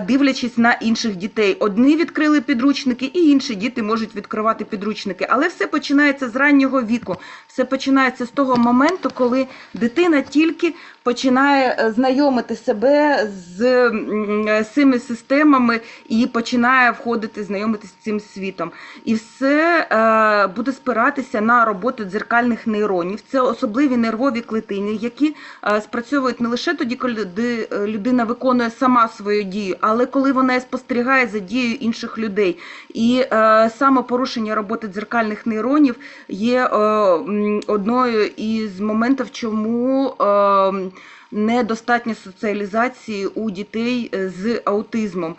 дивлячись на інших дітей. Одні відкрили підручники, і інші діти можуть відкривати підручники. Але все починається з раннього віку. Все починається з того моменту, коли дитина тільки починає е, знайомити себе з е, цими системами і починає входити, знайомитися з цим світом. І все е, буде спиратися на роботу дзеркальних нейронів. Це особливі нервові клетини, які спрацьовують не лише тоді, коли людина виконує сама свою дію, але коли вона спостерігає за дією інших людей. І саме порушення роботи дзеркальних нейронів є одною із моментів, чому недостатньо недостатня соціалізації у дітей е, з аутизмом.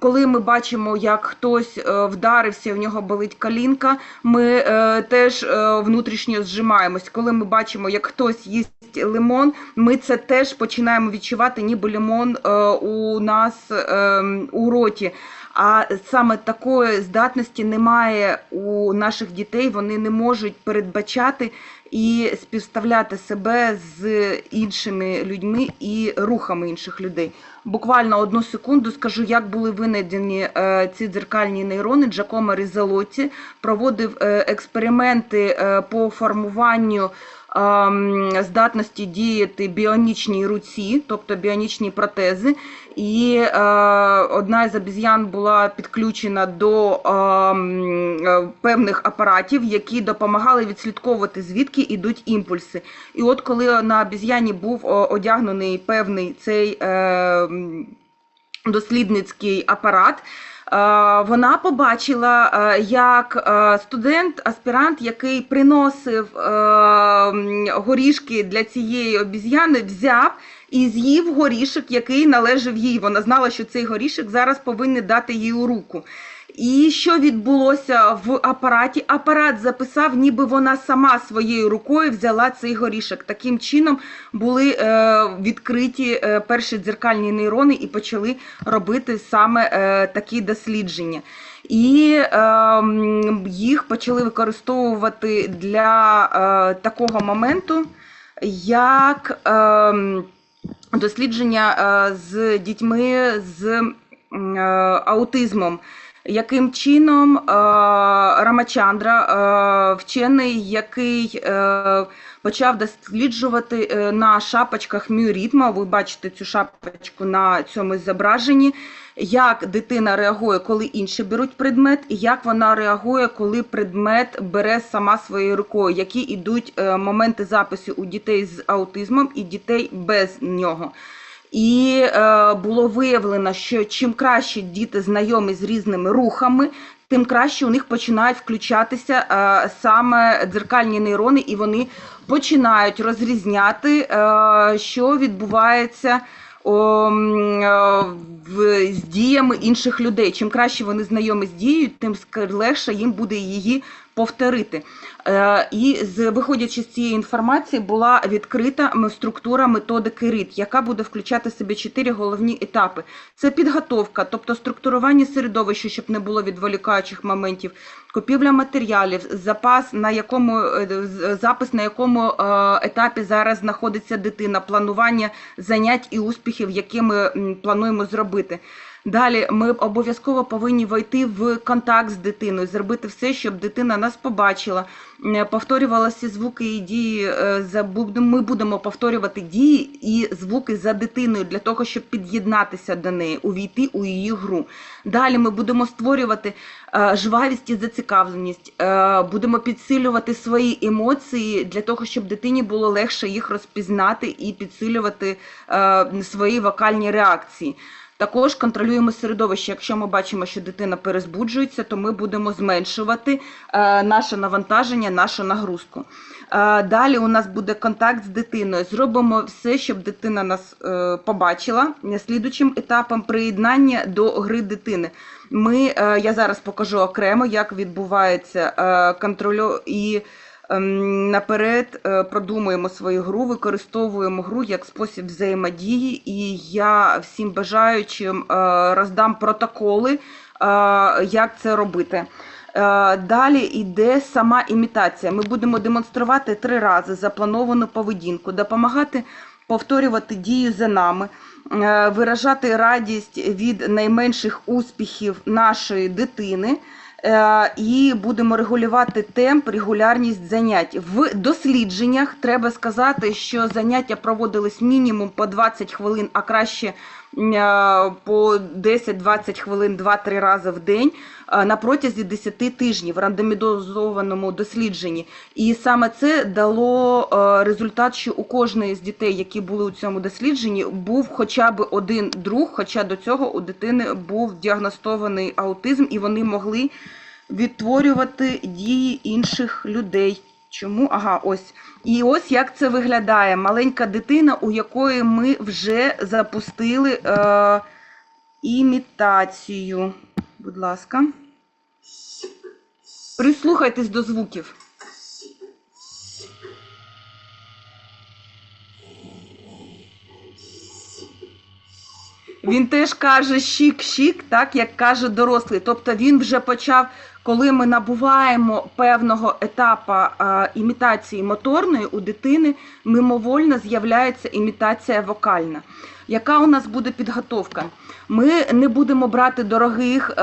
Коли ми бачимо, як хтось е, вдарився, в нього болить калінка, ми е, теж внутрішньо зжимаємось. Коли ми бачимо, як хтось їсть лимон, ми це теж починаємо відчувати, ніби лимон е, у нас е, у роті. А саме такої здатності немає у наших дітей. Вони не можуть передбачати і співставляти себе з іншими людьми і рухами інших людей. Буквально одну секунду скажу, як були винайдені е, ці дзеркальні нейрони. Джакомо Різалоті проводив е, експерименти е, по формуванню ем, здатності діяти біонічній руці, тобто біонічні протези. І е, одна із обіз'ян була підключена до ем, е, певних апаратів, які допомагали відслідковувати, звідки йдуть імпульси. І от коли на обіз'яні був одягнений певний цей е, дослідницький апарат. е, Вона побачила, е, як е, студент, аспірант, який приносив горішки для цієї обіз'яни, взяв і з'їв горішок, який належав їй. Вона знала, що цей горішок зараз повинен дати їй у руку. І що відбулося в апараті? Апарат записав, ніби вона сама своєю рукою взяла цей горішок. Таким чином були е, відкриті е, перші дзеркальні нейрони і почали робити саме е, такі дослідження. І е, їх почали використовувати для е, такого моменту, як е, дослідження з дітьми з е, аутизмом. Яким чином е, Рамачандра, е, вчений, який е, почав досліджувати на шапочках міорітма, ви бачите цю шапочку на цьому зображенні, як дитина реагує, коли інші беруть предмет, і як вона реагує, коли предмет бере сама своєю рукою, які йдуть моменти запису у дітей з аутизмом і дітей без нього. І е, було виявлено, що чим краще діти знайомі з різними рухами, тим краще у них починають включатися е, саме дзеркальні нейрони, і вони починають розрізняти, е, що відбувається о, е, в, з діями інших людей. Чим краще вони знайомі з дією, тим легше їм буде її повторити. Е, І виходячи з цієї інформації, була відкрита структура методики РІД, яка буде включати в себе чотири головні етапи: це підготовка, тобто структурування середовища, щоб не було відволікаючих моментів, купівля матеріалів, запас на якому е, запис на якому е, етапі зараз знаходиться дитина, планування занять і успіхів, які ми плануємо зробити. Далі ми обов'язково повинні войти в контакт з дитиною, зробити все, щоб дитина нас побачила, е, повторювала всі звуки і дії. е, Ми будемо повторювати дії і звуки за дитиною для того, щоб під'єднатися до неї, увійти у її гру. Далі ми будемо створювати е, жвавість і зацікавленість, будемо підсилювати свої емоції для того, щоб дитині було легше їх розпізнати і підсилювати свої вокальні реакції. Також контролюємо середовище. Якщо ми бачимо, що дитина перезбуджується, то ми будемо зменшувати е, наше навантаження, нашу нагрузку. Е, далі у нас буде контакт з дитиною. Зробимо все, щоб дитина нас е, побачила. Слідучим етапом приєднання до гри дитини. Ми, я зараз покажу окремо, як відбувається контролю і. Ем, Наперед е, продумуємо свою гру, використовуємо гру як спосіб взаємодії, і я всім бажаючим е, роздам протоколи, е, як це робити. Далі йде сама імітація. Ми будемо демонструвати три рази заплановану поведінку, допомагати повторювати дію за нами. виражати радість від найменших успіхів нашої дитини. Е, І будемо регулювати темп, регулярність занять. В дослідженнях треба сказати, що заняття проводились мінімум по 20 хвилин, а краще по 10-20 хвилин 2-3 рази в день е, на протязі 10 тижнів в рандомізованому дослідженні. І саме це дало е, результат, що у кожної з дітей, які були у цьому дослідженні, був хоча б один друг, хоча до цього у дитини був діагностований аутизм, і вони могли відтворювати дії інших людей. Чому? Ага, ось. І ось як це виглядає. Маленька дитина, у якої ми вже запустили е, імітацію. Будь ласка. Прислухайтесь до звуків. Він теж каже щік-щік, так як каже дорослий. Тобто він вже почав, коли ми набуваємо певного етапу імітації моторної у дитини, мимовольно з'являється імітація вокальна. Яка у нас буде підготовка? Ми не будемо брати дорогих е,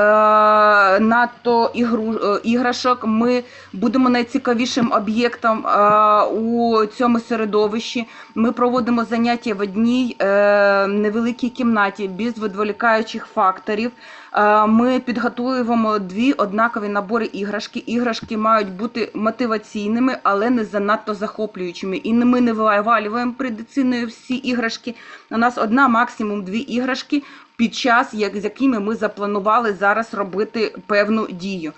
надто ігру, е, іграшок. Ми будемо найцікавішим об'єктом е, у цьому середовищі. Ми проводимо заняття в одній е, невеликій кімнаті без відволікаючих факторів. Е, Ми підготуємо дві однакові набори іграшки. Іграшки мають бути мотиваційними, але не занадто захоплюючими. І ми не вивалюємо дитиною всі іграшки. У нас одна, максимум дві іграшки під час, як, з якими ми запланували зараз робити певну дію.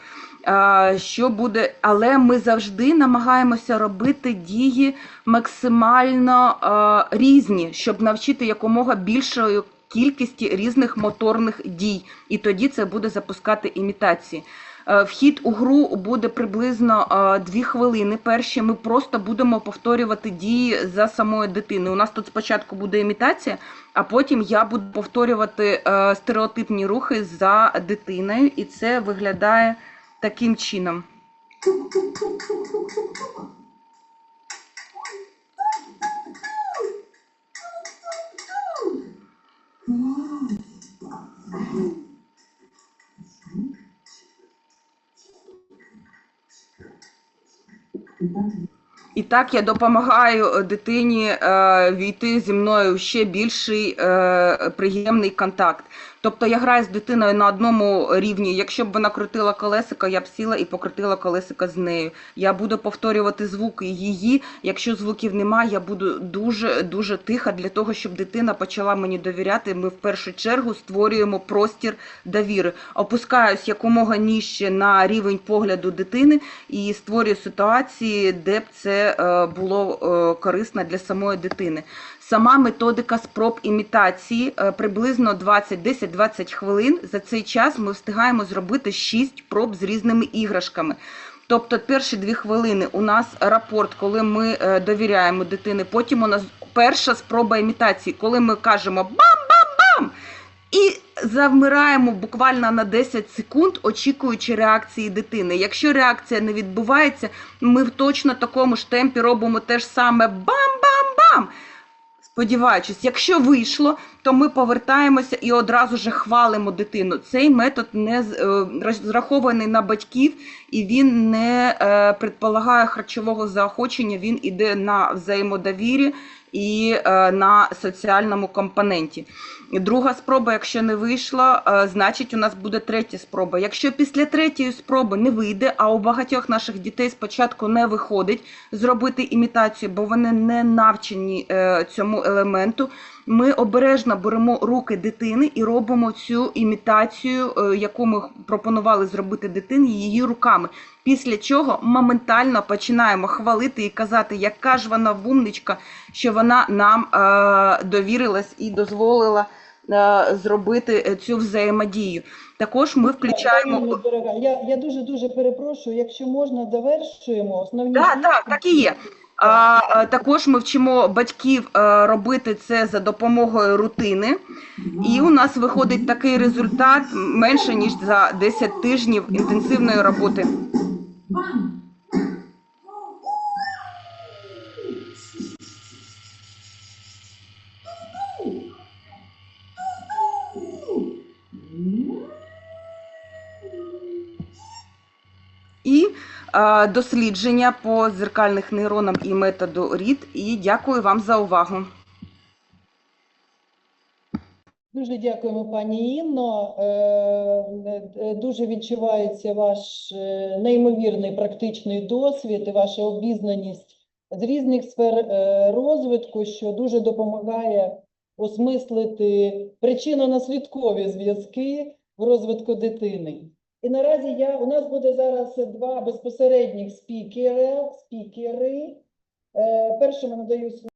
Що буде, але ми завжди намагаємося робити дії максимально е, різні, щоб навчити якомога більшої кількості різних моторних дій, і тоді це буде запускати імітації. Е, Вхід у гру буде приблизно 2 хвилини. Перші ми просто будемо повторювати дії за самою дитиною. У нас тут спочатку буде імітація, а потім я буду повторювати е, стереотипні рухи за дитиною, і це виглядає таким чином. І так я допомагаю е, дитині е, війти зі мною в ще більший е, приємний контакт. Тобто я граю з дитиною на одному рівні. Якщо б вона крутила колесико, я б сіла і покрутила колесико з нею. Я буду повторювати звуки її. Якщо звуків немає, я буду дуже дуже тиха для того, щоб дитина почала мені довіряти. Ми в першу чергу створюємо простір довіри. Опускаюсь якомога нижче на рівень погляду дитини і створюю ситуації, де б це е, було е, корисно для самої дитини. Сама методика спроб імітації е, приблизно 20, 10-20 хвилин. За цей час ми встигаємо зробити 6 проб з різними іграшками. Тобто перші дві хвилини у нас рапорт, коли ми е, довіряємо дитини. Потім у нас перша спроба імітації, коли ми кажемо бам-бам-бам! І завмираємо буквально на 10 секунд, очікуючи реакції дитини. Якщо реакція не відбувається, ми в точно такому ж темпі робимо те ж саме бам-бам-бам. Сподіваючись, якщо вийшло, то ми повертаємося і одразу ж хвалимо дитину. Цей метод не е, розрахований на батьків і він не е, предполагає харчового заохочення, він іде на взаємодовірі і е, на соціальному компоненті. Друга спроба, якщо не вийшла, е, значить у нас буде третя спроба. Якщо після третьої спроби не вийде, а у багатьох наших дітей спочатку не виходить зробити імітацію, бо вони не навчені е, цьому елементу. Ми обережно беремо руки дитини і робимо цю імітацію, е, яку ми пропонували зробити дитині її руками. Після чого моментально починаємо хвалити і казати, яка ж вона вумничка, що вона нам довірилась і дозволила зробити е, цю взаємодію. Також ми включаємо. Дорога, я, я дуже дуже перепрошую, якщо можна, довершуємо основні. Так, дії. так, так і є. А, а, також ми вчимо батьків е, робити це за допомогою рутини, і у нас виходить такий результат менше ніж за 10 тижнів інтенсивної роботи. Дослідження по зеркальних нейронам і методу РІД. І дякую вам за увагу. Дуже дякуємо, пані Інно. Е, е, Дуже відчувається ваш е, неймовірний практичний досвід і ваша обізнаність з різних сфер розвитку, що дуже допомагає осмислити причинно-наслідкові зв'язки в розвитку дитини. І наразі я, у нас буде зараз два безпосередніх спікери. спікери. Е, Першому надаю слово